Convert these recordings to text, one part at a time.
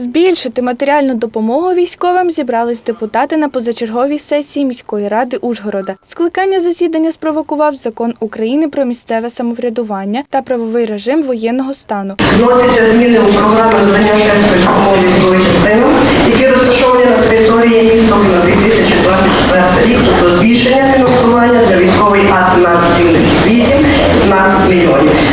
Збільшити матеріальну допомогу військовим зібрались депутати на позачерговій сесії міської ради Ужгорода. Скликання засідання спровокував закон України про місцеве самоврядування та правовий режим воєнного стану. Вносяться зміни у програму надання шефської допомоги військовим які розташовані на території міста на 2024 рік, тобто збільшення фінансування для військової А-1778 15 мільйонів.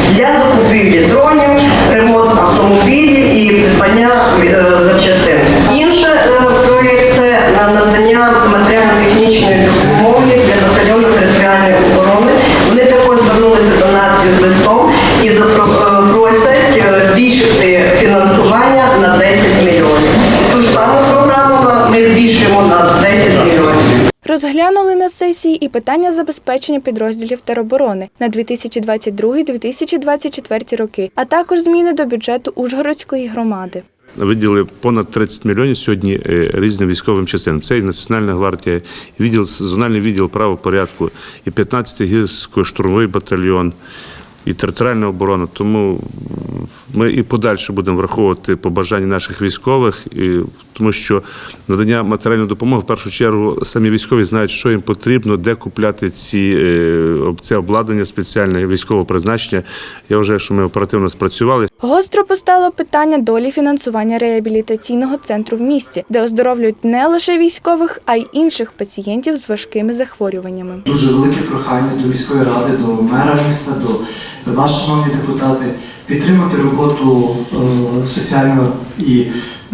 Запчастин. Інше е, проєкт це на надання матеріально-технічної допомоги для батальйону територіальної оборони. Вони також звернулися до нас із листом і е, просять е, збільшити фінансування на 10 мільйонів. Ту ж саму програму ми збільшуємо на 10 мільйонів. Розглянули на сесії і питання забезпечення підрозділів тероборони на 2022-2024 роки, а також зміни до бюджету Ужгородської громади. Виділили понад 30 мільйонів сьогодні е, різним військовим частинам. Це і Національна гвардія, відділ зональний відділ правопорядку, і 15-й гірсько-штурмовий батальйон, і територіальна оборона. Тому ми і подальше будемо враховувати побажання наших військових, і, тому що надання матеріальної допомоги в першу чергу самі військові знають, що їм потрібно, де купляти ці е, це обладнання спеціальне військового призначення. Я вважаю, що ми оперативно спрацювали. Гостро постало питання долі фінансування реабілітаційного центру в місті, де оздоровлюють не лише військових, а й інших пацієнтів з важкими захворюваннями. Дуже велике прохання до міської ради, до мера міста, до вас, шановні депутати, підтримати роботу е, соціального і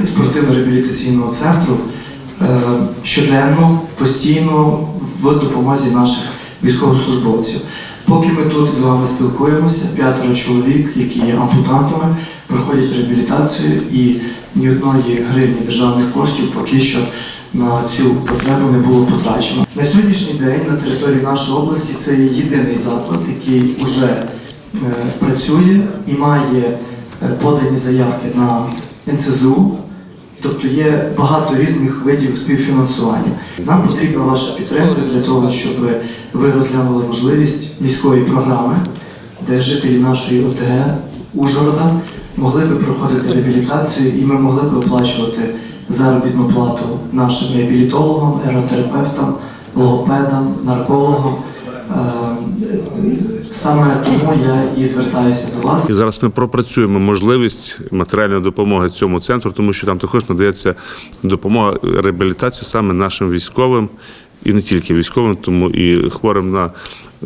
спортивно-реабілітаційного центру е, щоденно, постійно в допомозі наших військовослужбовців. Поки ми тут з вами спілкуємося, п'ятеро чоловік, які є ампутантами, проходять реабілітацію і ні одної гривні державних коштів поки що на цю потребу не було потрачено. На сьогоднішній день на території нашої області це єдиний заклад, який вже працює і має е, подані заявки на НЦЗУ. Тобто є багато різних видів співфінансування. Нам потрібна ваша підтримка для того, щоб ви розглянули можливість міської програми, де жителі нашої ОТГ Ужгорода могли би проходити реабілітацію, і ми могли би оплачувати заробітну плату нашим реабілітологам, еротерапевтам, логопедам, наркологам. Е, Саме тому я і звертаюся до вас. І зараз ми пропрацюємо можливість матеріальної допомоги цьому центру, тому що там також надається допомога реабілітації саме нашим військовим і не тільки військовим, тому і хворим на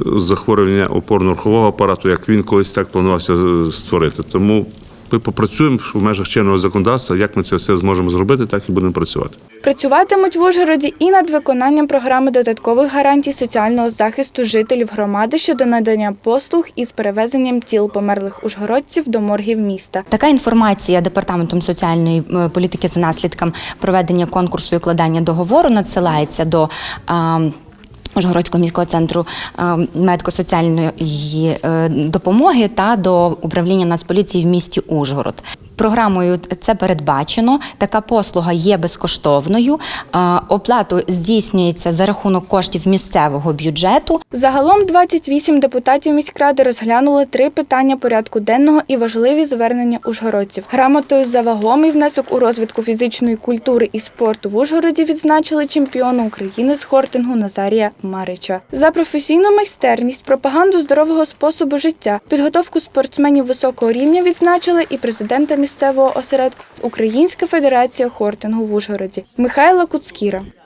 захворювання опорно-рухового апарату, як він колись так планувався створити. Тому ми попрацюємо в межах чинного законодавства. Як ми це все зможемо зробити, так і будемо працювати. Працюватимуть в Ужгороді і над виконанням програми додаткових гарантій соціального захисту жителів громади щодо надання послуг із перевезенням тіл померлих ужгородців до моргів міста. Така інформація департаментом соціальної е, політики за наслідком проведення конкурсу і укладання договору надсилається до. Ужгородського міського центру медико-соціальної е, допомоги та до управління Нацполіції в місті Ужгород. Програмою це передбачено. Така послуга є безкоштовною. Е, Оплату здійснюється за рахунок коштів місцевого бюджету. Загалом 28 депутатів міськради розглянули три питання порядку денного і важливі звернення ужгородців. Грамотою за вагомий внесок у розвитку фізичної культури і спорту в Ужгороді відзначили чемпіона України з хортингу Назарія Марича. За професійну майстерність, пропаганду здорового способу життя, підготовку спортсменів високого рівня відзначили і президента місцевого осередку Українська федерація хортингу в Ужгороді Михайла Куцкіра.